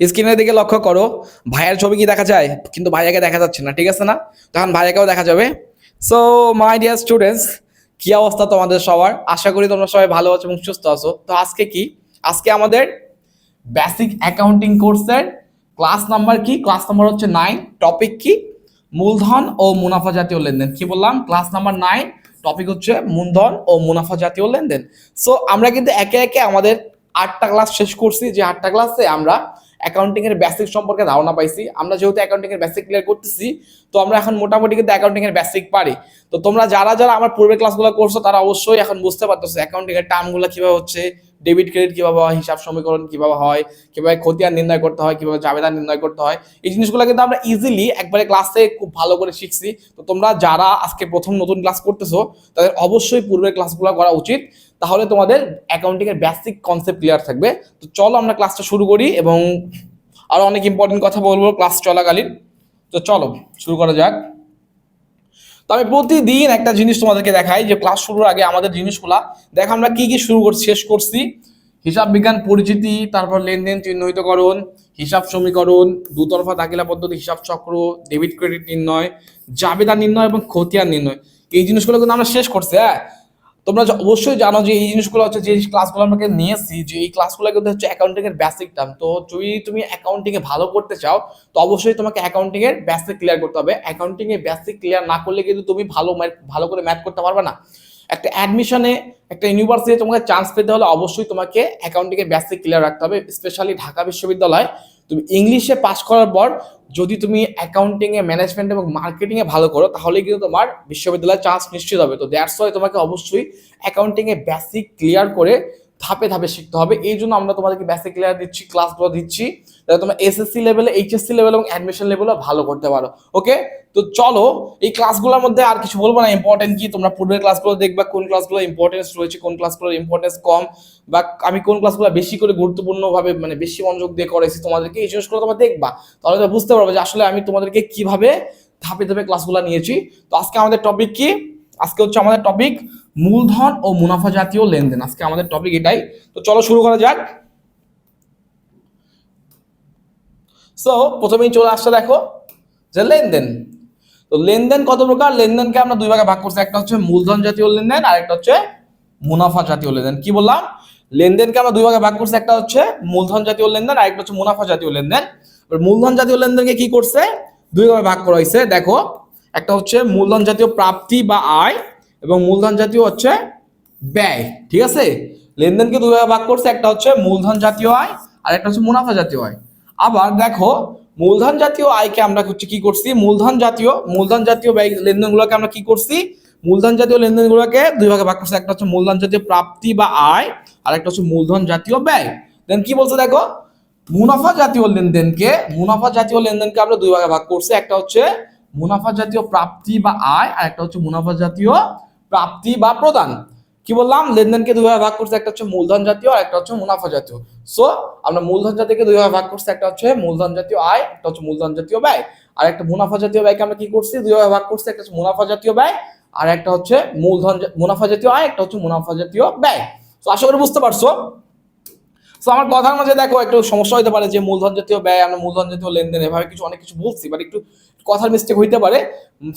স্ক্রিনের দিকে লক্ষ্য করো, ভাইয়ের ছবি কি দেখা যায়? কিন্তু ভাইয়াকে দেখা যাচ্ছে না, ঠিক আছে না? তখন ভাইয়াকেও দেখা যাবে। সো মাই ডিয়ার স্টুডেন্টস কি অবস্থা তোমাদের সবার? আশা করি তোমরা সবাই ভালো আছো এবং সুস্থ আছো। তো আজকে কি? আজকে আমাদের বেসিক অ্যাকাউন্টিং কোর্সের ক্লাস নাম্বার কি? ক্লাস নাম্বার হচ্ছে নাইন টপিক কি? মূলধন ও মুনাফা জাতীয় লেনদেন। কি বললাম? ক্লাস নাম্বার নাইন টপিক হচ্ছে মূলধন ও মুনাফা জাতীয় লেনদেন। সো আমরা কিন্তু একে একে আমাদের আটটা ক্লাস শেষ করছি। যে আটটা ক্লাসে আমরা অ্যাকাউন্টিং এর বেসিক সম্পর্কে ধারণা পাইছি। আমরা যেহেতু অ্যাকাউন্টিং এর বেসিক ক্লিয়ার করতেছি, তো আমরা এখন মোটামুটি কিন্তু অ্যাকাউন্টিং এর বেসিক পারি। তো তোমরা যারা যারা আমার পূর্বের ক্লাসগুলো করছ, তারা অবশ্যই এখন বুঝতে পারতেছো অ্যাকাউন্টিং এর টার্মগুলো কীভাবে হচ্ছে ডেবিট ক্রেডিট কীভাবে হয়, হিসাব সমীকরণ কীভাবে হয়, কীভাবে খতিয়ান নির্ণয় করতে হয়, কীভাবে জাবেদা নির্ণয় করতে হয়। এই জিনিসগুলো কিন্তু আমরা ইজিলি একবারে ক্লাসে খুব ভালো করে শিখছি। তো তোমরা যারা আজকে প্রথম নতুন ক্লাস করতেছো, তাদের অবশ্যই পূর্বের ক্লাসগুলো করা উচিত। তাহলে তোমাদের অ্যাকাউন্টিং এর বেসিক কনসেপ্ট ক্লিয়ার থাকবে। তো চলো আমরা ক্লাসটা শুরু করি এবং আরও অনেক ইম্পর্টেন্ট কথা বলব ক্লাস চলাকালীন। তো চলো, শুরু করা যাক। তো আমি প্রতিদিন একটা জিনিস তোমাদেরকে দেখাই যে ক্লাস শুরুর আগে আমাদের জিনিসগুলা দেখো আমরা কি কি শুরু করছি, শেষ করছি। হিসাব বিজ্ঞান পরিচিতি, তারপর লেনদেন চিহ্নিতকরণ, হিসাব সমীকরণ, দুতরফা দাখিলা পদ্ধতি, হিসাব চক্র ডেবিট ক্রেডিট নির্ণয়, জাবেদা নির্ণয় এবং খতিয়ান নির্ণয়। এই জিনিসগুলো কিন্তু আমরা শেষ করছি হ্যাঁ? তোমরা অবশ্যই জানো যে এই জিনিসগুলো হচ্ছে যে ক্লাসগুলো আমাকে নিয়েছি যে এই ক্লাসগুলো কিন্তু হচ্ছে অ্যাকাউন্টিং এর বেসিক টার্ম তো যদি তুমি অ্যাকাউন্টিং এ ভালো করতে চাও, তো অবশ্যই তোমাকে অ্যাকাউন্টিং এর বেসিক ক্লিয়ার করতে হবে। অ্যাকাউন্টিং এর বেসিক ক্লিয়ার না করলে কিন্তু তুমি ভালো ভালো করে ম্যাথ করতে পারবে না। একটা অ্যাডমিশনে একটা ইউনিভার্সিটি তোমাকে চান্স পেতে হলে অবশ্যই তোমাকে অ্যাকাউন্টিং এর বেসিক ক্লিয়ার রাখতে হবে স্পেশালি ঢাকা বিশ্ববিদ্যালয়। তুমি ইংলিশে পাস করার পর যদি তুমি অ্যাকাউন্টিংয়ে ম্যানেজমেন্ট এবং মার্কেটিংয়ে ভালো করো তাহলে কিন্তু তোমার বিশ্ববিদ্যালয়ের চান্স নিশ্চিত হবে। তো দ্যাটস ওয়াই তোমাকে অবশ্যই অ্যাকাউন্টিংয়ে বেসিক ক্লিয়ার করে ধাপে ধাপে শিখতে হবে। এই জন্য আমরা তোমাদেরকে বেসিক ক্লিয়ার দিচ্ছি ক্লাসগুলো দিচ্ছি। যাতে তোমরা এসএসসি লেভেলে এইচএসসি লেভেল এবং অ্যাডমিশন লেভেলে ভালো করতে পারো। ওকে তো চলো, এই ক্লাসগুলোর মধ্যে আর কিছু বলব না। ইম্পর্টেন্ট কি? তোমরা পূর্বের ক্লাসগুলো দেখবা, কোন ক্লাসগুলো ইম্পর্টেন্স রয়েছে, কোন ক্লাসগুলোর ইম্পর্টেন্স কম বা আমি কোন ক্লাসগুলো বেশি করে গুরুত্বপূর্ণভাবে মানে বেশি মনোযোগ দিয়ে করেছি তোমাদেরকে, এই জিনিসগুলো তোমরা দেখবা। তাহলে তোমরা বুঝতে পারবে যে আসলে আমি তোমাদেরকে কীভাবে ধাপে ধাপে ক্লাসগুলো নিয়েছি। তো আজকে আমাদের টপিক কি? আজকে হচ্ছে আমাদের টপিক মূলধন ও মুনাফা জাতীয় লেনদেন। আজকে আমাদের টপিক এটাই। তো চলো শুরু করা যাক। সো প্রথমেই চলে আসছে দেখো যে লেনদেন। তো লেনদেন কত প্রকার? লেনদেনকে আমরা দুই ভাগে ভাগ করছি। একটা হচ্ছে মূলধন জাতীয় লেনদেন আর একটা হচ্ছে মুনাফা জাতীয় লেনদেন। কি বললাম? লেনদেনকে আমরা দুই ভাগে ভাগ করছি। একটা হচ্ছে মূলধন জাতীয় লেনদেন আর একটা হচ্ছে মুনাফা জাতীয় লেনদেন। মূলধন জাতীয় লেনদেনকে কি করছে? দুই ভাগে ভাগ করা হয়েছে। দেখো একটা হচ্ছে মূলধন জাতীয় প্রাপ্তি বা আয় এবং মূলধন জাতীয় হচ্ছে ব্যয়, ঠিক আছে? লেনদেনকে দুই ভাগে ভাগ করছে, একটা হচ্ছে মূলধন জাতীয় আয় আর একটা হচ্ছে মুনাফা জাতীয় আয়। আবার দেখো, মূলধন জাতীয় আয়কে আমরা হচ্ছে কি করছি? মূলধন জাতীয় মূলধন জাতীয় ব্যয় লেনদেনগুলোকে আমরা কি করছি? মূলধন জাতীয় লেনদেনগুলোকে দুই ভাগে ভাগ করছে, একটা হচ্ছে মূলধন জাতীয় প্রাপ্তি বা আয় আর একটা হচ্ছে মূলধন জাতীয় ব্যয়। দেন কি বলছে দেখো? মুনাফা জাতীয় লেনদেনকে, মুনাফা জাতীয় লেনদেনকে আমরা দুই ভাগে ভাগ করছি, একটা হচ্ছে মুনাফা জাতীয় প্রাপ্তি বা আয়, আর একটা হচ্ছে মুনাফা জাতীয় প্রাপ্তি বা প্রদান। কি বললাম? লেনদেনকে দুই ভাগে করছে, একটা হচ্ছে মূলধন জাতীয়, আর একটা হচ্ছে মুনাফা জাতীয়। সো আমরা মূলধন জাতীয়কে দুই ভাগে করছি, একটা হচ্ছে মূলধন জাতীয় আয়, একটা হচ্ছে মূলধন জাতীয় ব্যয়। আর একটা মুনাফা জাতীয় ব্যয়কে আমরা কি করছি? দুই ভাগে করছি, একটা হচ্ছে মুনাফা জাতীয় ব্যয়, আর একটা হচ্ছে মূলধন মুনাফা জাতীয় আয়, একটা হচ্ছে মুনাফা জাতীয় ব্যয়। তো আশা করি বুঝতে পারছ? তো আমার কথার মাঝে দেখো, একটু সমস্যা হতে পারে যে, মূলধন জাতীয় ব্যয়, আমরা মূলধন জাতীয় লেনদেন, এভাবে কিছু অনেক কিছু বলছি বাট একটু কথার মিস্টেক হইতে পারে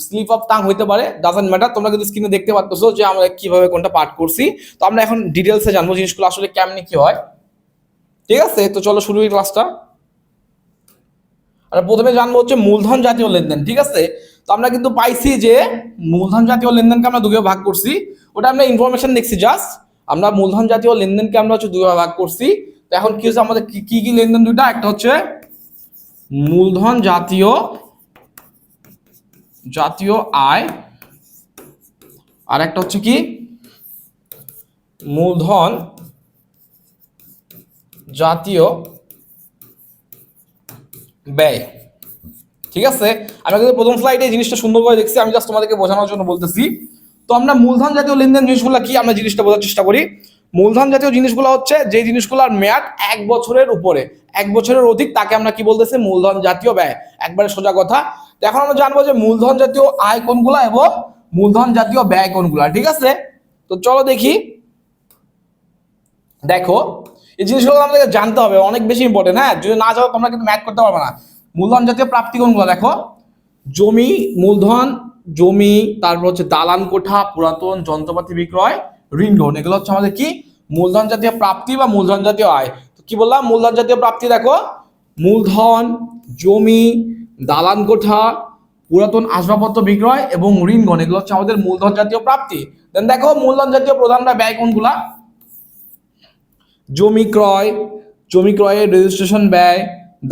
স্লিপ অফ টাং হইতে পারে ডাজেন্ট ম্যাটার তোমরা কিন্তু স্ক্রিনে দেখতে পাচ্ছ যে আমরা কীভাবে কোনটা পাঠ করছি। তো আমরা এখন ডিটেলসে জানব জিনিসগুলো আসলে কেমনি কি হয়। ঠিক আছে? তো চলো শুরু করি ক্লাসটা আর প্রথমে জানব হচ্ছে মূলধন জাতীয় লেনদেন, ঠিক আছে? তো আমরা কিন্তু পাইছি যে মূলধন জাতীয় লেনদেনকে আমরা দুটো ভাগ করছি। ওটা আমরা ইনফরমেশন দেখছি জাস্ট আমরা মূলধন জাতীয় লেনদেনকে আমরা হচ্ছে দুটো ভাগ করছি। তো এখন কি হচ্ছে? আমাদের কি কি লেনদেন দুইটা? একটা হচ্ছে মূলধন জাতীয় জাতীয় আয়। আর একটা হচ্ছে কি? মূলধন জাতীয় ব্যয়। ঠিক আছে? আমি কিন্তু প্রথম স্লাইডে এই জিনিসটা সুন্দর করে দেখছি, আমি জাস্ট তোমাদেরকে বোঝানোর জন্য বলতেছি। তো আমরা মূলধন জাতীয় লেনদেন জিনিসগুলো কি? আমরা জিনিসটা বোঝার চেষ্টা করি। মূলধন জাতীয় জিনিসগুলো হচ্ছে যে জিনিসগুলোর মেয়াদ এক বছরের উপরে, এক বছরের অধিক, তাকে আমরা কি বলতেছি? মূলধন জাতীয় ব্যয়। একবারে সোজা কথা। এখন আমরা জানব যে মূলধন জাতীয় আয় কোনগুলা এবং মূলধন জাতীয় ব্যয় কোনগুলা, ঠিক আছে? তো চলো দেখি। দেখো, এই জিনিসগুলো আমাদেরকে জানতে হবে, অনেক বেশি ইম্পর্টেন্ট হ্যাঁ? যদি না যাও তোমরা কিন্তু ম্যাথ করতে পারবে না। মূলধন জাতীয় প্রাপ্তি কোনগুলো, দেখো? জমি, মূলধন, জমি, তারপর হচ্ছে দালান কোঠা, পুরাতন, যন্ত্রপাতি বিক্রয়, ঋণ গ্রহণ এগুলো হচ্ছে আমাদের কি? মূলধন জাতীয় প্রাপ্তি বা মূলধন জাতীয় আয়। তো কি বললাম? মূলধন জাতীয় প্রাপ্তি, দেখো? মূলধন, জমি দালান কোঠা, পুরাতন আসবাবপত্র বিক্রয় এবং ঋণগণ এগুলো হচ্ছে আমাদের মূলধন জাতীয় প্রাপ্তি। দেন দেখো, মূলধন জাতীয় প্রধান বা ব্যয় কোনগুলা? জমি ক্রয়, জমি ক্রয়ের রেজিস্ট্রেশন ব্যয়,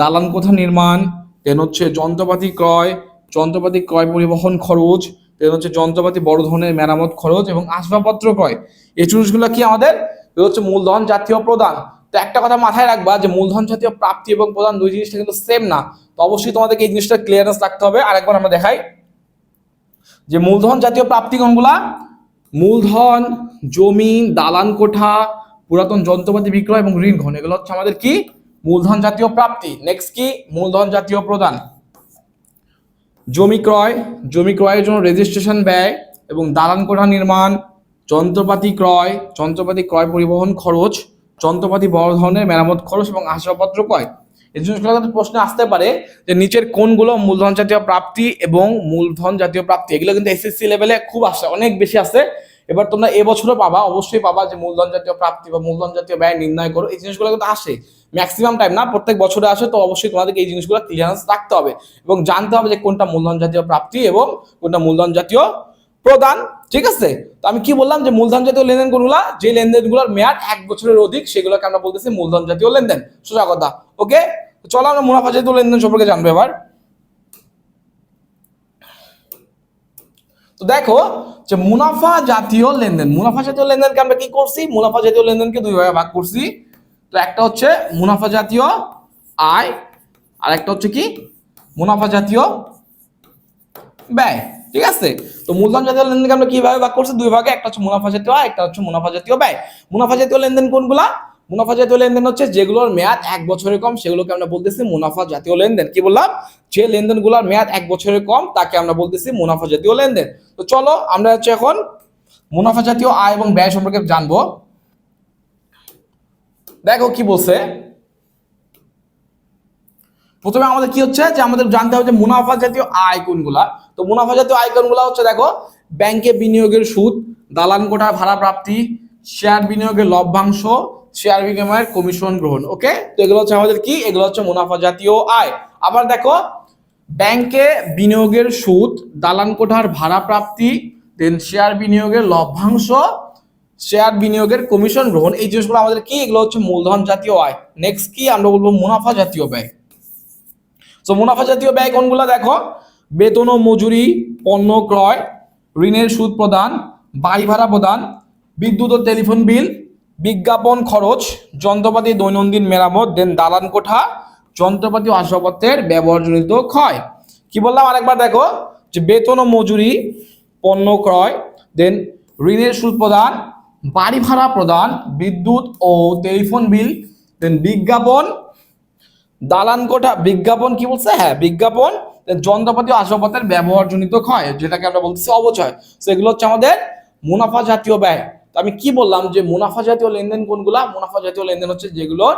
দালান কোঠা নির্মাণ দেন হচ্ছে যন্ত্রপাতি ক্রয় যন্ত্রপাতি ক্রয় পরিবহন খরচ দেন হচ্ছে যন্ত্রপাতি বড় ধরনের মেরামত খরচ এবং আসবাবপত্র ক্রয়। এই জিনিসগুলো কি আমাদের? হচ্ছে মূলধন জাতীয় প্রদান। তো একটা কথা মাথায় রাখবা যে মূলধন জাতীয় প্রাপ্তি এবং প্রদান দুই জিনিসটা কিন্তু সেম না। তো অবশ্যই তোমাদেরকে এই জিনিসটা ক্লিয়ারেন্স রাখতে হবে। আরেকবার আমরা দেখাই যে মূলধন জাতীয় প্রাপ্তিগণগুলা মূলধন, জমি, দালান কোঠা, পুরাতন যন্ত্রপাতি বিক্রয় এবং ঋণ ঘন। এগুলো হচ্ছে আমাদের কি? মূলধন জাতীয় প্রাপ্তি। নেক্সট কি? মূলধন জাতীয় প্রদান। জমি ক্রয়। জমি ক্রয়ের জন্য রেজিস্ট্রেশন ব্যয় এবং দালান কোঠা নির্মাণ, যন্ত্রপাতি ক্রয় যন্ত্রপাতি ক্রয় পরিবহন খরচ, যন্ত্রপাতি বড় ধরনের মেরামত খরচ এবং আসবাবপত্র ক্রয়। এই প্রশ্নে আসতে পারে যে নিচের কোনগুলো মূলধন জাতীয় প্রাপ্তি এবং মূলধন জাতীয় প্রাপ্তি, এগুলো কিন্তু এসএসসি লেভেলে খুব আসে, অনেক বেশি আসে। এবার তোমরা এবছরও পাবা, অবশ্যই পাবা যে মূলধন জাতীয় প্রাপ্তি বা মূলধন জাতীয় ব্যয় নির্ণয় করো, এই জিনিসগুলো কিন্তু আসে। ম্যাক্সিমাম টাইম না, প্রত্যেক বছরে আসে, তো অবশ্যই তোমাদেরকে এই জিনিসগুলো ক্লিয়ারেন্স রাখতে হবে এবং জানতে হবে যে কোনটা মূলধন জাতীয় প্রাপ্তি এবং কোনটা মূলধন জাতীয় প্রদান, ঠিক আছে? তো আমি কি বললাম যে মূলধন জাতীয় লেনদেন কোনগুলা যে লেনদেনগুলোর মেয়াদ এক বছরের অধিক, সেগুলোকে আমরা বলতেছি মূলধন জাতীয় লেনদেন। সোজা কথা ওকে চলো আমরা মুনাফা জাতীয় লেনদেন সম্পর্কে জানব এবার। তো দেখো যে মুনাফা জাতীয় লেনদেন, মুনাফা জাতীয় লেনদেনকে আমরা কি করছি? মুনাফা জাতীয় লেনদেনকে দুই ভাগে ভাগ করছি। তো একটা হচ্ছে মুনাফা জাতীয় আয়, আর একটা হচ্ছে কি? মুনাফা জাতীয় ব্যয়, ঠিক আছে? তো মূলধন জাতীয় লেনদেনকে আমরা কীভাবে ভাগ করছি? দুই ভাগে, একটা হচ্ছে মুনাফা জাতীয় আয়, একটা হচ্ছে মুনাফা জাতীয় ব্যয়। মুনাফা জাতীয় লেনদেন কোনগুলা? মুনাফা জাতীয় লেনদেন হচ্ছে যেগুলোর মেয়াদ এক বছরের কম, সেগুলোকে আমরা বলতেছি মুনাফা জাতীয় লেনদেন। কি বললাম? যে লেনদেনগুলোর মেয়াদ এক বছরের কম, তাকে আমরা বলতেছি মুনাফা জাতীয় লেনদেন। তো চলো, আমরা হচ্ছে এখন মুনাফা জাতীয় আয় এবং ব্যয় সম্পর্কে জানব। দেখো কি বলছে। প্রথমে আমাদের কি হচ্ছে? যে আমাদের জানতে হবে যে মুনাফা জাতীয় আয় কোনগুলা। তো মুনাফা জাতীয় আয় কোনগুলা হচ্ছে দেখো, ব্যাংকে বিনিয়োগের সুদ, দালান কোঠার ভাড়া প্রাপ্তি শেয়ার বিনিয়োগের লভ্যাংশ শেয়ার বিনিময়ের কমিশন গ্রহণ ওকে তো এগুলো হচ্ছে আমাদের কি? এগুলো হচ্ছে মুনাফা জাতীয় আয়। আবার দেখো, ব্যাংকে বিনিয়োগের সুদ, দালান কোঠার ভাড়া প্রাপ্তি দেন শেয়ার বিনিয়োগের লভ্যাংশ শেয়ার বিনিয়োগের কমিশন গ্রহণ, এই জিনিসগুলো আমাদের কি? এগুলো হচ্ছে মূলধন জাতীয় আয়। নেক্সট কি? আমরা বলব মুনাফা জাতীয় ব্যয়। তো মুনাফা জাতীয় ব্যয় কোনগুলো দেখো? বেতন ও মজুরি, পণ্য ক্রয়, ঋণের সুদ প্রদান, বাড়ি ভাড়া প্রদান, বিদ্যুৎ ও টেলিফোন বিল বিজ্ঞাপন খরচ, যন্ত্রপাতি দৈনন্দিন মেরামত দেন দালান কোঠা, যন্ত্রপাতি আসবাবপত্রের ব্যবহারজনিত ক্ষয়। কি বললাম আরেকবার দেখো, যে বেতন ও মজুরি, পণ্য ক্রয় দেন ঋণের সুদ প্রদান, বাড়ি ভাড়া প্রদান, বিদ্যুৎ ও টেলিফোন বিল দেন বিজ্ঞাপন, দালান কোঠা, বিজ্ঞাপন কি বলছে? হ্যাঁ বিজ্ঞাপন যন্ত্রপাতি ও আসবাবপত্রের ব্যবহারজনিত ক্ষয়, যেটাকে আমরা বলতেছি অবচয়। তো এগুলো হচ্ছে আমাদের মুনাফা জাতীয় ব্যয়। আমি কি বললাম যে মুনাফা জাতীয় লেনদেন কোনগুলা? মুনাফা জাতীয় লেনদেন হচ্ছে যেগুলোর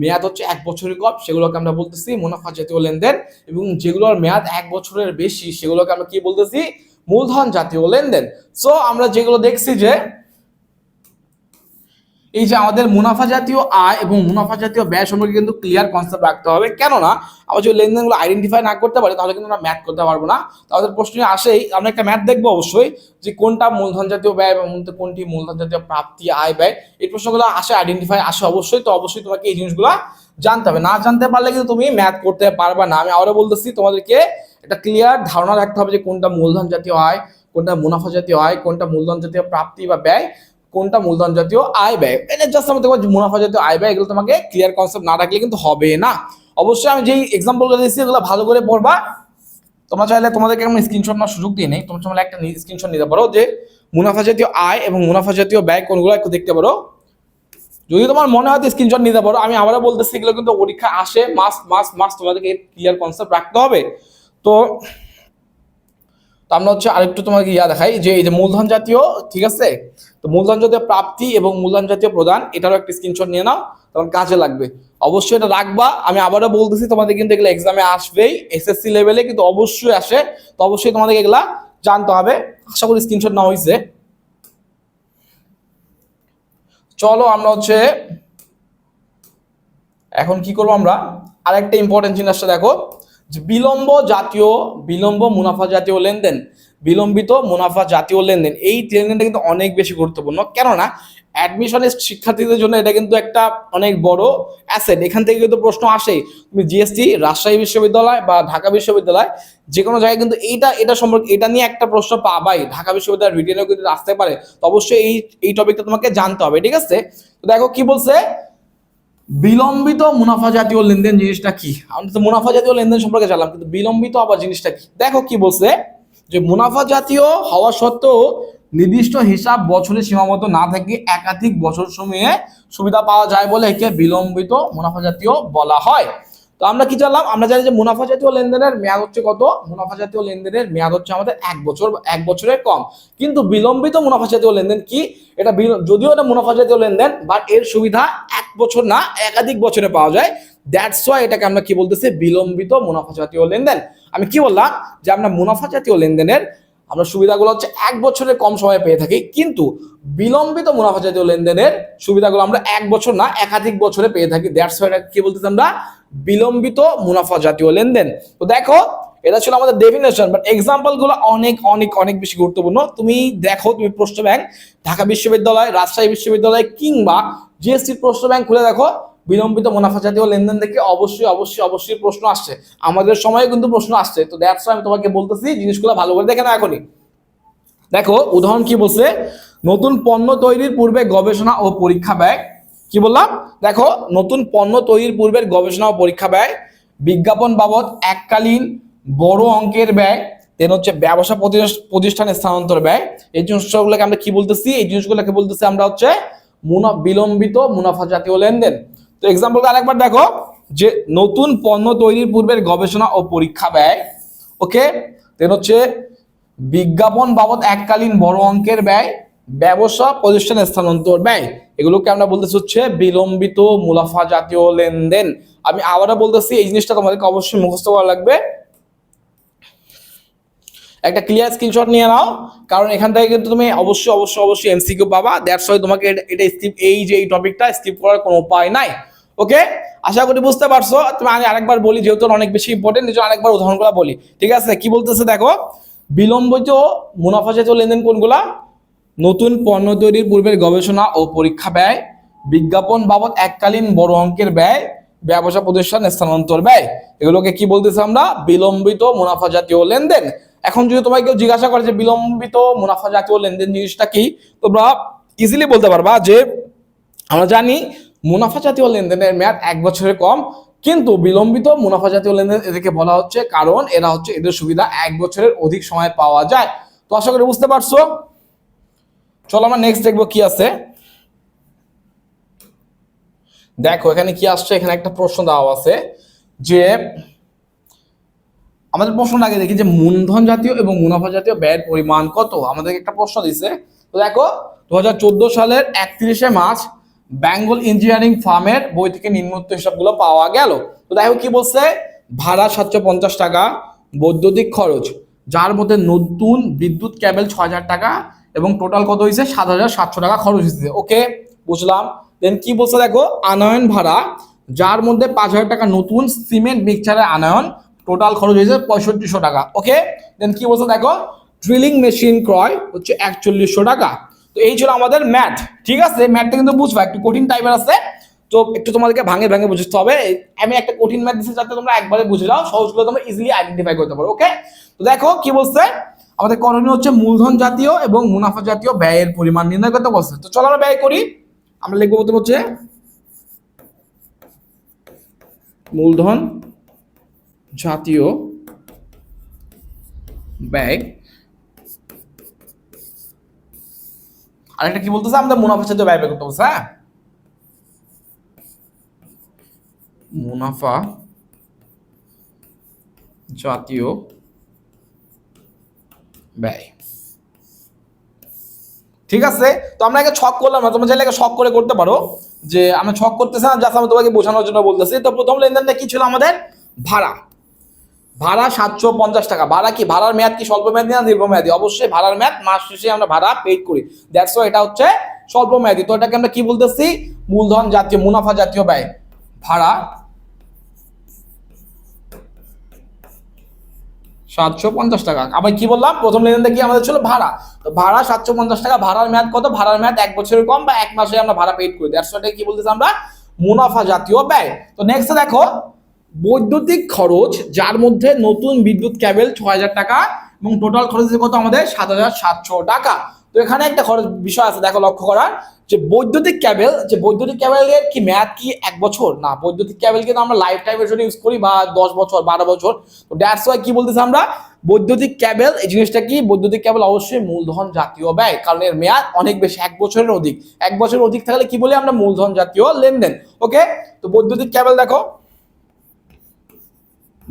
মেয়াদ হচ্ছে এক বছরের কম, সেগুলোকে আমরা বলতেছি মুনাফা জাতীয় লেনদেন এবং যেগুলোর মেয়াদ এক বছরের বেশি, সেগুলোকে আমরা কি বলতেছি? মূলধন জাতীয় লেনদেন। সো আমরা যেগুলো দেখছি যে এই যে আমাদের মুনাফা জাতীয় আয় এবং মুনাফা জাতীয় ব্যয় সম্পর্কে কিন্তু ক্লিয়ার কনসেপ্ট রাখতে হবে। কেননা, আমরা যদি লেনদেনগুলো আইডেন্টিফাই না করতে পারি, তাহলে কিন্তু আমরা ম্যাথ করতে পারব না। তাদের প্রশ্নে আসেই, আমরা একটা ম্যাথ দেখব অবশ্যই, যে কোনটা মূলধন জাতীয় ব্যয় এবং কোনটি মূলধন জাতীয় প্রাপ্তি, আয়, ব্যয়, এই প্রশ্নগুলো আসে আইডেন্টিফাই আসে অবশ্যই। তো অবশ্যই তোমাকে এই জিনিসগুলো জানতে হবে। না জানতে পারলে কিন্তু তুমি ম্যাথ করতে পারবে না। আমি আবারও বলতেছি, তোমাদেরকে একটা ক্লিয়ার ধারণা রাখতে হবে যে কোনটা মূলধন জাতীয় আয়, কোনটা মুনাফা জাতীয় আয়, কোনটা মূলধন জাতীয় প্রাপ্তি বা ব্যয়। কোনটা মূলধন জাতীয়? আয় ব্যয়। এটা জাস্ট আমি তোমার মুনাফা জাতীয় আয় ব্যয় এগুলো তোমাকে ক্লিয়ার কনসেপ্ট না রাখলে কিন্তু হবে না। অবশ্যই আমি যেই এক্সাম্পলগুলো দিয়েছি, এগুলো ভালো করে পড়বা। তোমরা চাইলে তোমাদেরকে আমি স্ক্রিনশট নেওয়ার সুযোগ দিয়ে নেই। তোমরা চাইলে একটা স্ক্রিনশট নিতে পারো যে মুনাফা জাতীয় আয় এবং মুনাফা জাতীয় ব্যয় কোনগুলো একটু দেখতে পারো। যদি তোমার মনে হয় স্ক্রিনশট নিতে পারো, আমি আবারও বলতেছি, এগুলো কিন্তু পরীক্ষা আসে মাস মাস মাস তোমাদেরকে ক্লিয়ার কনসেপ্ট রাখতে হবে। তো তো আমরা হচ্ছে আরেকটু তোমাকে ইয়া দেখাই যে এই যে মূলধন জাতীয়, ঠিক আছে? তো মূলধন জাতীয় প্রাপ্তি এবং মূলধন জাতীয় প্রদান, এটারও একটা স্ক্রিনশট নিয়ে নাও তখন কাজে লাগবে। অবশ্যই এটা রাখবা। আমি আবারও বলতেছি, তোমাদের কিন্তু এগুলো এক্সামে আসবেই এসএসসি লেভেলে কিন্তু অবশ্যই আসে। তো অবশ্যই তোমাদের এগুলা জানতে হবে। আশা করি স্ক্রিনশট নেওয়া হয়েছে। চলো আমরা হচ্ছে, এখন কি করব আমরা? আরেকটা ইম্পর্টেন্ট জিনিসটা দেখো। বিলম্ব জাতীয়, বিলম্ব মুনাফা জাতীয় লেনদেন, বিলম্বিত মুনাফা জাতীয় লেনদেন, এই লেনদেনটা কিন্তু অনেক বেশি গুরুত্বপূর্ণ। কেননা অ্যাডমিশনের শিক্ষার্থীদের জন্য এটা কিন্তু একটা অনেক বড় অ্যাসেট এখান থেকে কিন্তু প্রশ্ন আসে তুমি জিএসটি রাজশাহী বিশ্ববিদ্যালয় বা ঢাকা বিশ্ববিদ্যালয় যে কোনো জায়গায় কিন্তু এইটা, এটা সম্পর্কে, এটা নিয়ে একটা প্রশ্ন পাবাই। ঢাকা বিশ্ববিদ্যালয়ের রিটেনেও কিন্তু আসতে পারে। তো অবশ্যই এই এই টপিকটা তোমাকে জানতে হবে, ঠিক আছে? তো দেখো কি বলছে? বিলম্বিত মুনাফা জাতীয় লেনদেন জিনিসটা কি? আমরা তো মুনাফা জাতীয় লেনদেন সম্পর্কে জানলাম, কিন্তু বিলম্বিত আবার জিনিসটা কি? দেখো কি বলছে, যে মুনাফা জাতীয় হওয়া সত্ত্বেও নির্দিষ্ট হিসাব বছরে সীমাবদ্ধ না থেকে একাধিক বছর সময়ে সুবিধা পাওয়া যায় বলে একে বিলম্বিত মুনাফা জাতীয় বলা হয়। তো আমরা কি জানলাম? আমরা জানি যে মুনাফা জাতীয় লেনদেনের মেয়াদ হচ্ছে কত? মুনাফা জাতীয় লেনদেনের মেয়াদ হচ্ছে আমাদের এক বছর এক বছরের কম। কিন্তু বিলম্বিত মুনাফা জাতীয় লেনদেন কি? এটা যদিও এটা মুনাফা জাতীয় লেনদেন বাট এর সুবিধা এক বছর না, একাধিক বছরে পাওয়া যায়। দ্যাটস ওয়াই এটাকে আমরা কি বলতেছি? বিলম্বিত মুনাফা জাতীয় লেনদেন। আমি কি বললাম? যে আমরা মুনাফা জাতীয় লেনদেনের আমরা সুবিধাগুলো হচ্ছে এক বছরের কম সময়ে পেয়ে থাকি, কিন্তু বিলম্বিত মুনাফা জাতীয় লেনদেনের সুবিধাগুলো আমরা এক বছর না, একাধিক বছরে পেয়ে থাকি। দ্যাটস কি বলতেছি আমরা? বিলম্বিত মুনাফা জাতীয় লেনদেন। তো দেখো, এটা ছিল আমাদের ডেফিনেশন বাট এক্সাম্পলগুলো অনেক অনেক অনেক বেশি গুরুত্বপূর্ণ। তুমি দেখো, তুমি প্রশ্ন ব্যাংক ঢাকা বিশ্ববিদ্যালয়, রাজশাহী বিশ্ববিদ্যালয় কিংবা জিএসটির প্রশ্ন ব্যাংক খুলে দেখো বিলম্বিত মুনাফা জাতীয় লেনদেন থেকে অবশ্যই অবশ্যই অবশ্যই প্রশ্ন আসছে। আমাদের সময়ে কিন্তু প্রশ্ন আসছে। তো দ্যাটস আমি তোমাকে বলতেছি, জিনিসগুলো ভালো করে দেখে না এখনই। দেখো, উদাহরণ কি বলছে? নতুন পণ্য তৈরির পূর্বে গবেষণা ও পরীক্ষা ব্যয়। কি বললাম? দেখো, নতুন পণ্য তৈরির পূর্বের গবেষণা ও পরীক্ষা ব্যয়, বিজ্ঞাপন বাবদ এককালীন বড় অঙ্কের ব্যয় দেন হচ্ছে ব্যবসা প্রতিষ্ঠানে স্থানান্তর ব্যয়। এই জিনিসগুলোকে আমরা কি বলতেছি? এই জিনিসগুলোকে বলতেছি আমরা হচ্ছে মুনা বিলম্বিত মুনাফা জাতীয় লেনদেন। তো এক্সাম্পলটা আরেকবার দেখো, যে নতুন পণ্য তৈরির পূর্বের গবেষণা ও পরীক্ষা ব্যয় ওকে দেন হচ্ছে বিজ্ঞাপন বাবদ এককালীন বড় অঙ্কের ব্যয়, ব্যবসা, প্রতিষ্ঠান স্থানান্তর ব্যয়। এগুলোকে আমরা বলতেছি হচ্ছে বিলম্বিত মুনাফা জাতীয় লেনদেন। আমি আবারও বলতেছি, এই জিনিসটা তোমাদেরকে অবশ্যই মুখস্থ করা লাগবে। একটা ক্লিয়ার স্ক্রিনশট নিয়ে নাও। কারণ এখান থেকে কিন্তু তুমি অবশ্যই অবশ্যই অবশ্যই এমসিকিউ পাবা। দ্যাটস ওয়াই তোমাকে এটা- স্কিপ এই যে, এই টপিকটা স্কিপ করার কোনো উপায় নাই। ওকে আশা করি বুঝতে পারছ। তুমি আমি আরেকবার বলি, যেহেতু অনেক বেশি ইম্পর্টেন্ট জন্য আরেকবার উদাহরণগুলো বলি। ঠিক আছে? কি বলতেছে দেখো? বিলম্বিত মুনাফা জাতীয় লেনদেন কোনগুলা? নতুন পণ্য তৈরির পূর্বের গবেষণা ও পরীক্ষা ব্যয়। বিজ্ঞাপন বাবদ এককালীন বড় অঙ্কের ব্যয়। ব্যবসা প্রতিষ্ঠান স্থানান্তর ব্যয়। এগুলোকে কি বলতেছি আমরা? বিলম্বিত মুনাফা জাতীয় লেনদেন। এখন যদি তোমায় কেউ জিজ্ঞাসা করে যে বিলম্বিত মুনাফা জাতীয় লেনদেন জিনিসটা কি, তোমরা ইজিলি বলতে পারবা যে আমরা জানি মুনাফা জাতীয় লেনদেনের মেয়াদ এক বছরের কম, কিন্তু বিলম্বিত মুনাফা জাতীয় লেনদেন এদেরকে বলা হচ্ছে কারণ এরা হচ্ছে এদের সুবিধা এক বছরের অধিক সময় পাওয়া যায়। তো আশা করি বুঝতে পারছ। চলো আমরা নেক্সট দেখব কি আছে। দেখো এখানে কি আসছে, এখানে একটা প্রশ্ন দেওয়া আছে যে আমাদের প্রশ্ন আগে দেখি যে মূলধন জাতীয় এবং মুনাফা জাতীয় ব্যয়ের পরিমাণ কত? আমাদের একটা প্রশ্ন দিছে। তো দেখো দু হাজার চোদ্দ সালের একত্রিশে মার্চ বেঙ্গল ইঞ্জিনিয়ারিং ফার্মের বই থেকে নিম্নোক্ত হিসাবগুলো পাওয়া গেল। তো দেখো কি বলছে? ভাড়া সাতশো পঞ্চাশ টাকা, বৈদ্যুতিক খরচ, যার মধ্যে নতুন বিদ্যুৎ ক্যাবেল ছ হাজার টাকা এবং টোটাল কত হয়েছে? সাত হাজার সাতশো টাকা খরচ হয়েছে। ওকে, বুঝলাম। দেন কি বলছে দেখো? আনয়ন ভাড়া, যার মধ্যে পাঁচ হাজার টাকা নতুন সিমেন্ট মিক্সচারের আনয়ন টোটাল খরচ হয়েছে পঁয়ষট্টিশো টাকা ওকে দেন কি বলছে দেখো? ড্রিলিং মেশিন ক্রয় হচ্ছে একচল্লিশশো টাকা। তো এই ছিল আমাদের ম্যাথ ঠিক আছে? ম্যাথটা কিন্তু বুঝবা, একটু কঠিন টাইপের আছে। তো একটু তোমাদেরকে ভাঙে ভাঙে বুঝতে হবে। আমি একটা কঠিন ম্যাথ দিচ্ছি যাতে তোমরা একবারে বুঝে যাও সহজগুলো তোমরা ইজিলি আইডেন্টিফাই করতে পারো ওকে তো দেখো কি বলছে? আমাদের করণীয় হচ্ছে মূলধন জাতীয় এবং মুনাফা জাতীয় ব্যয়ের পরিমাণ নির্ণয় করতে বলছে। তো চলো আমরা ব্যয় করি। আমরা লিখব প্রথম হচ্ছে মূলধন জাতীয় ব্যয় আরেকটা কি বলতেছে? আমাদের মুনাফা জাতীয় ব্যয় বের করতে বলছে হ্যাঁ? মুনাফা জাতীয় ব্যয় ঠিক আছে? তো আমরা আগে ছক করলাম না, তোমরা চাইলে আগে ছক করে করতে পারো। যে আমরা ছক করতেছি না, জাস্ট আমি তোমাকে বোঝানোর জন্য বলতেছি। তো প্রথম লেনদেনটা কি ছিল আমাদের? ভাড়া। ভাড়া সাতশো পঞ্চাশ টাকা। ভাড়া কি? ভাড়ার মেয়াদ কি স্বল্প মেয়াদি না দীর্ঘমেয়াদী? অবশ্যই ভাড়ার মেয়াদ, মাস শেষে আমরা ভাড়া পেড করি। দ্যাটস এটা হচ্ছে স্বল্প মেয়াদি তো এটাকে আমরা কি বলতেছি? মূলধন জাতীয়, মুনাফা জাতীয় ব্যয়। ভাড়া সাতশো পঞ্চাশ টাকা। আবার কি বললাম? প্রথম লেনদেনটা কি আমাদের ছিল? ভাড়া। তো ভাড়া সাতশো পঞ্চাশ টাকা, ভাড়ার মেয়াদ কত? ভাড়ার মেয়াদ এক বছরের কম বা এক মাসে আমরা ভাড়া পেড করি। দ্যাটস কি বলতেছি আমরা? মুনাফা জাতীয় ব্যয়। তো নেক্সট দেখো বৈদ্যুতিক খরচ, যার মধ্যে নতুন বিদ্যুৎ ক্যাবেল ছ হাজার টাকা এবং টোটাল খরচ কত আমাদের? সাত হাজার সাতশো টাকা। তো এখানে একটা খরচ বিষয় আছে, দেখো লক্ষ্য করার। যে বৈদ্যুতিক ক্যাবেল, যে বৈদ্যুতিক ক্যাবেলের কি মেয়াদ কি এক বছর? না, বৈদ্যুতিক ক্যাবেল কিন্তু আমরা লাইফ টাইমের জন্য ইউজ করি বা দশ বছর, বারো বছর। তো ড্যাটস ওয়াই কি বলতেছি আমরা? বৈদ্যুতিক ক্যাবেল, এই জিনিসটা কি? বৈদ্যুতিক ক্যাবেল অবশ্যই মূলধন জাতীয় ব্যয়, কারণ এর মেয়াদ অনেক বেশি, এক বছরের অধিক। এক বছরের অধিক থাকলে কি বলি আমরা মূলধন জাতীয় লেনদেন ওকে তো বৈদ্যুতিক ক্যাবেল দেখো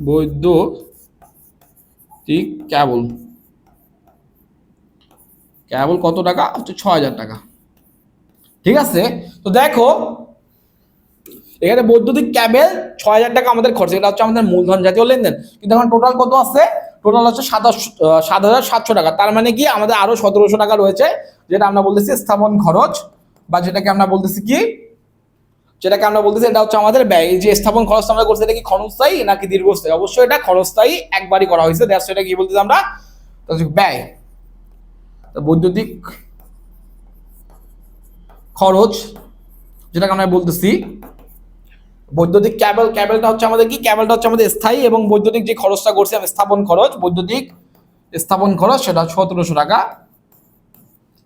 বৈদ্যুতিক ক্যাবল ক্যাবল কত টাকা? হচ্ছে ছ হাজার টাকা। ঠিক আছে? তো দেখো, এখানে বৈদ্যুতিক ক্যাবেল ছ হাজার টাকা আমাদের খরচ। এটা হচ্ছে আমাদের মূলধন জাতীয় লেনদেন। কিন্তু এখন টোটাল কত আছে? টোটাল হচ্ছে সাত হাজার সাতশো টাকা। তার মানে কি? আমাদের আরও সতেরোশো টাকা রয়েছে, যেটা আমরা বলতেছি স্থাপন খরচ, বা যেটাকে আমরা বলতেছি কি? যেটাকে আমরা বলতেছি, এটা হচ্ছে আমাদের ব্যয়। যে স্থাপন খরচ আমরা করছি, এটা কি ক্ষণস্থায়ী নাকি দীর্ঘস্থায়ী? অবশ্যই এটা ক্ষণস্থায়ী, একবারই করা হয়েছে। দ্যাটস এটা কি বলতেছি আমরা ব্যয়। বৈদ্যুতিক খরচ, যেটাকে আমরা বলতেছি, বৈদ্যুতিক ক্যাবেল ক্যাবেলটা হচ্ছে আমাদের কি? ক্যাবেলটা হচ্ছে আমাদের স্থায়ী এবং বৈদ্যুতিক যে খরচটা করছি, আমি স্থাপন খরচ, বৈদ্যুতিক স্থাপন খরচ, সেটা সতেরোশো টাকা।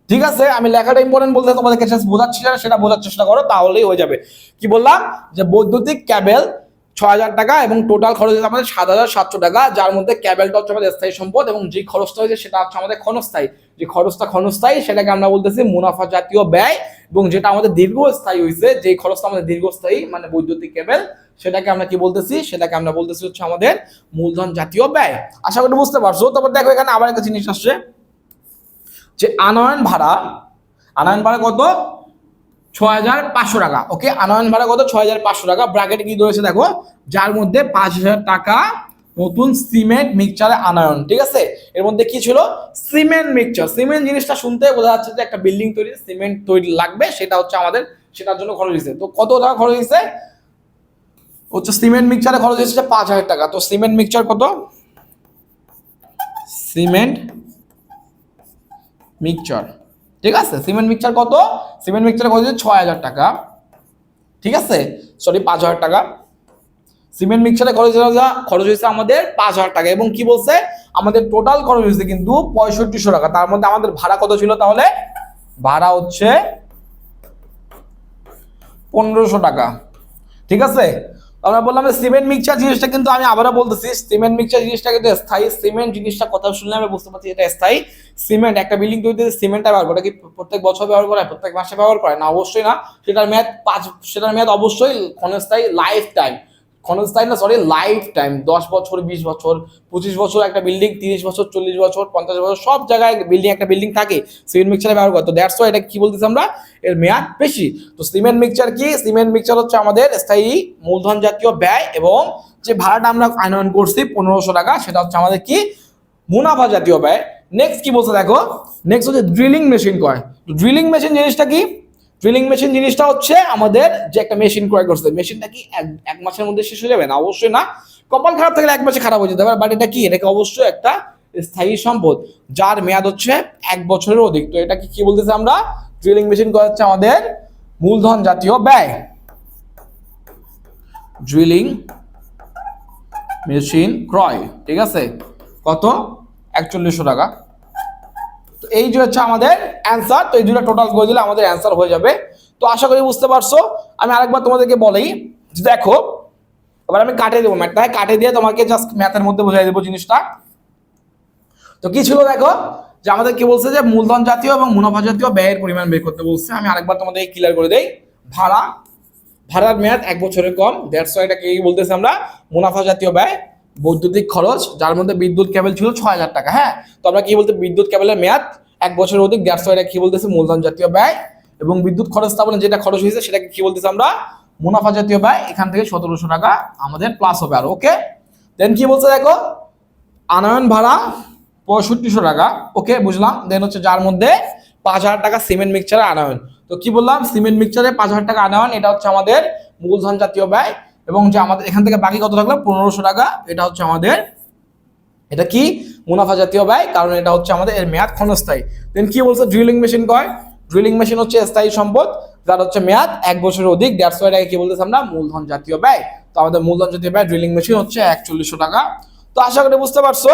ঠিক আছে? আমি লেখাটা ইম্পর্টেন্ট বলতে তোমাদেরকে বোঝাচ্ছি না, সেটা বোঝার চেষ্টা করো, তাহলেই হয়ে যাবে। কি বললাম? যে বৈদ্যুতিক ক্যাবেল ছ হাজার টাকা এবং টোটাল খরচ হচ্ছে আমাদের সাত হাজার সাতশো টাকা, যার মধ্যে ক্যাবেলটা হচ্ছে আমাদের স্থায়ী সম্পদ এবং যে খরচটা হয়েছে সেটা হচ্ছে আমাদের ক্ষণস্থায়ী। যে খরচটা ক্ষণস্থায়ী, সেটাকে আমরা বলতেছি মুনাফা জাতীয় ব্যয় এবং যেটা আমাদের দীর্ঘস্থায়ী হয়েছে যে খরচটা আমাদের দীর্ঘস্থায়ী মানে বৈদ্যুতিক ক্যাবেল সেটাকে আমরা কি বলতেছি? সেটাকে আমরা বলতেছি হচ্ছে আমাদের মূলধন জাতীয় ব্যয়। আশা করি বুঝতে পারছ। তারপর দেখো এখানে আবার একটা জিনিস আসছে। যে আনয়ন ভাড়া আনয়ন ভাড়া কত? ছ হাজার পাঁচশো টাকা। ওকে, আনয়ন ভাড়া কত? ছ হাজার পাঁচশো টাকা। ব্র্যাকেটে কি রয়েছে দেখো? যার মধ্যে পাঁচ হাজার টাকা নতুন সিমেন্ট মিক্সচারে আনয়ন, ঠিক আছে? এর মধ্যে কি ছিল? সিমেন্ট মিক্সচার সিমেন্ট জিনিসটা শুনতে বোঝা যাচ্ছে যে একটা বিল্ডিং তৈরি, সিমেন্ট তৈরি লাগবে, সেটা হচ্ছে আমাদের, সেটার জন্য খরচ হয়েছে। তো কত টাকা খরচ হয়েছে? হচ্ছে সিমেন্ট মিক্সচারে খরচ হয়েছে পাঁচ হাজার টাকা। তো সিমেন্ট মিক্সচার কত? Cement mixture. ঠিক আছে? সিমেন্ট মিক্সচার কত? সিমেন্ট মিক্সচার হচ্ছে ছয় হাজার টাকা। ঠিক আছে? সরি পাঁচ হাজার টাকা। সিমেন্ট মিক্সচারে খরচ খরচ হয়েছে আমাদের পাঁচ হাজার টাকা। এবং কি বলছে? আমাদের টোটাল খরচ হয়েছে কিন্তু পঁয়ষট্টিশো টাকা। তার মধ্যে আমাদের ভাড়া কত ছিল তাহলে? ভাড়া হচ্ছে পনেরোশো টাকা। ঠিক আছে? আমরা বললাম যে সিমেন্ট মিক্সচার জিনিসটা কিন্তু আমি আবারও বলতেছি সিমেন্ট মিক্সচার জিনিসটা কিন্তু স্থায়ী সিমেন্ট জিনিসটা কথা শুনলে আমরা বুঝতে পারছি এটা স্থায়ী। সিমেন্ট একটা বিল্ডিং তৈরিতে সিমেন্টটা ব্যবহার করে কি প্রত্যেক বছর ব্যবহার করে প্রত্যেক মাসে ব্যবহার করে না, অবশ্যই না। সেটার মেয়াদ পাঁচ সেটার মেয়াদ অবশ্যই ক্ষণস্থায়ী লাইফ টাইম ক্ষণস্থায়ী না সরি লাইফ টাইম দশ বছর, বিশ বছর, পঁচিশ বছর একটা বিল্ডিং তিরিশ বছর, চল্লিশ বছর, পঞ্চাশ বছর, সব জায়গায় বিল্ডিং একটা বিল্ডিং থাকে সিমেন্ট মিক্সচারে ব্যবহার করে। তো দ্যাটস ওয়াই এটা কি বলতেছি আমরা? এর মেয়াদ বেশি। তো সিমেন্ট মিক্সচার কি? সিমেন্ট মিক্সচার হচ্ছে আমাদের স্থায়ী মূলধন জাতীয় ব্যয় এবং যে ভাড়াটা আমরা আনয়ন করছি পনেরোশো টাকা, সেটা হচ্ছে আমাদের কি? মুনাফা জাতীয় ব্যয়। নেক্সট কি বলছে দেখো? নেক্সট হচ্ছে ড্রিলিং মেশিন কয়। ড্রিলিং মেশিন জিনিসটা কি? ড্রিলিং মেশিন জিনিসটা হচ্ছে আমাদের যে একটা মেশিন ক্রয় করছে মেশিনটা কি এক- মাসের মধ্যে শেষ হয়ে যাবে? না, অবশ্যই না। কপাল খারাপ থাকলে এক মাসে খারাপ হয়ে যেতে পারে বাট এটা কি? এটাকে অবশ্যই একটা স্থায়ী সম্পদ, যার মেয়াদ হচ্ছে এক বছরের অধিক। তো এটা কি বলতেছে আমরা? ড্রিলিং মেশিন করা হচ্ছে আমাদের মূলধন জাতীয় ব্যয়। ড্রিলিং মেশিন ক্রয়, ঠিক আছে? কত? একচল্লিশশো টাকা। এই যে হচ্ছে আমাদের অ্যান্সার তো এই দুটো টোটাল করে দিলে আমাদের অ্যান্সার হয়ে যাবে। তো আশা করি বুঝতে পারছ। আমি আরেকবার তোমাদেরকে বলি যে দেখো, এবার আমি কাটে দেবো ম্যাথটা কাটে দিয়ে তোমাকে জাস্ট ম্যাথের মধ্যে বোঝাই দেবো জিনিসটা। তো কি ছিল দেখো? যে আমাদের কি বলছে যে মূলধন জাতীয় এবং মুনাফা জাতীয় ব্যয়ের পরিমাণ বের করতে বলছে। আমি আরেকবার তোমাদের ক্লিয়ার করে দেই। ভাড়া, ভাড়ার মেয়াদ এক বছরের কম। দেড়শো এটা কি বলতেছে আমরা? মুনাফা জাতীয় ব্যয় বৈদ্যুতিক খরচ, যার মধ্যে বিদ্যুৎ কেবল ছিল ছ হাজার টাকা। হ্যাঁ তো আমরা কি বলতে বিদ্যুৎ কেবলের মেয়াদ? এক বছরের অধিক দেড়শো এটা কি বলতেছে? মূলধন জাতীয় ব্যয় এবং বিদ্যুৎ খরচ স্থাপনে যেটা খরচ হয়েছে, সেটাকে কি বলতেছি আমরা? মুনাফা জাতীয় ব্যয়। এখান থেকে সতেরোশো টাকা আমাদের প্লাস হবে আর ওকে দেন কি বলছে দেখো? আনয়ন ভাড়া পঁয়ষট্টিশো টাকা ওকে বুঝলাম? দেন হচ্ছে যার মধ্যে পাঁচ হাজার টাকা সিমেন্ট মিক্সচারে আনয়ন। তো কি বললাম? সিমেন্ট মিক্সচারে পাঁচ হাজার টাকা আনয়ন, এটা হচ্ছে আমাদের মূলধন জাতীয় ব্যয়। এবং যে আমাদের, এখান থেকে বাকি কত থাকল? পনেরোশো টাকা। এটা হচ্ছে আমাদের, এটা কি? মুনাফা জাতীয় ব্যয়, কারণ এটা হচ্ছে আমাদের এর মেয়াদ ক্ষণস্থায়ী। দেন কি বলছে? ড্রিলিং মেশিন কয়? ড্রিলিং মেশিন হচ্ছে স্থায়ী সম্পদ, যার হচ্ছে মেয়াদ এক বছরের অধিক। ওয়াই এটাকে কি বলতেছি আমরা? মূলধন জাতীয় ব্যয়। তো আমাদের মূলধন জাতীয় ব্যয় ড্রিলিং মেশিন হচ্ছে একচল্লিশশো টাকা। তো আশা করি বুঝতে পারছ।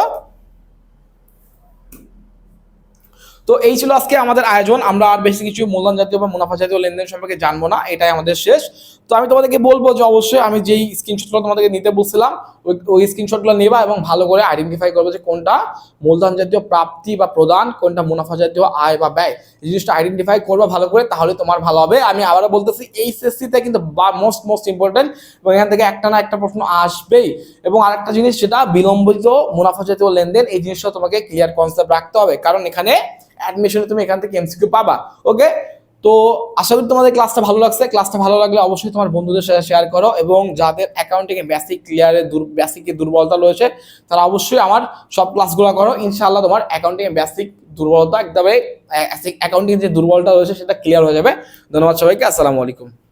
তো এই ছিল আজকে আমাদের আয়োজন। আমরা আর বেশি কিছু মূলধন জাতীয় বা মুনাফা জাতীয় লেনদেন সম্পর্কে জানব না। এটাই আমাদের শেষ। তো আমি তোমাদেরকে বলব যে অবশ্যই আমি যেই স্ক্রিনশটগুলো তোমাদেরকে নিতে বলছিলাম, ওই ওই স্ক্রিনশটগুলো নেবা এবং ভালো করে আইডেন্টিফাই করবে যে কোনটা মূলধন জাতীয় প্রাপ্তি বা প্রদান, কোনটা মুনাফা জাতীয় আয় বা ব্যয়। এই জিনিসটা আইডেন্টিফাই করবে ভালো করে, তাহলে তোমার ভালো হবে। আমি আবারও বলতেছি এই সিএসসিতে কিন্তু মোস্ট মোস্ট ইম্পর্টেন্ট এবং এখান থেকে একটা না একটা প্রশ্ন আসবেই। এবং আরেকটা জিনিস সেটা বিলম্বিত মুনাফা জাতীয় লেনদেন, এই জিনিসটা তোমাকে ক্লিয়ার কনসেপ্ট রাখতে হবে। কারণ এখানে অ্যাডমিশনে তুমি এখান থেকে এমসিকিউ পাবা ওকে তো আশা করি তোমাদের ক্লাসটা ভালো লাগছে। ক্লাসটা ভালো লাগলে অবশ্যই তোমার বন্ধুদের সাথে শেয়ার করো এবং যাদের অ্যাকাউন্টিং এ বেসিক ক্লিয়ারে বেসিকে দুর্বলতা রয়েছে, তারা অবশ্যই আমার সব ক্লাসগুলো করো। ইনশাআল্লাহ তোমার অ্যাকাউন্টিং এ বেসিক দুর্বলতা একদমই অ্যাকাউন্টিং যে দুর্বলতা রয়েছে সেটা ক্লিয়ার হয়ে যাবে। ধন্যবাদ সবাইকে। আসসালামু আলাইকুম।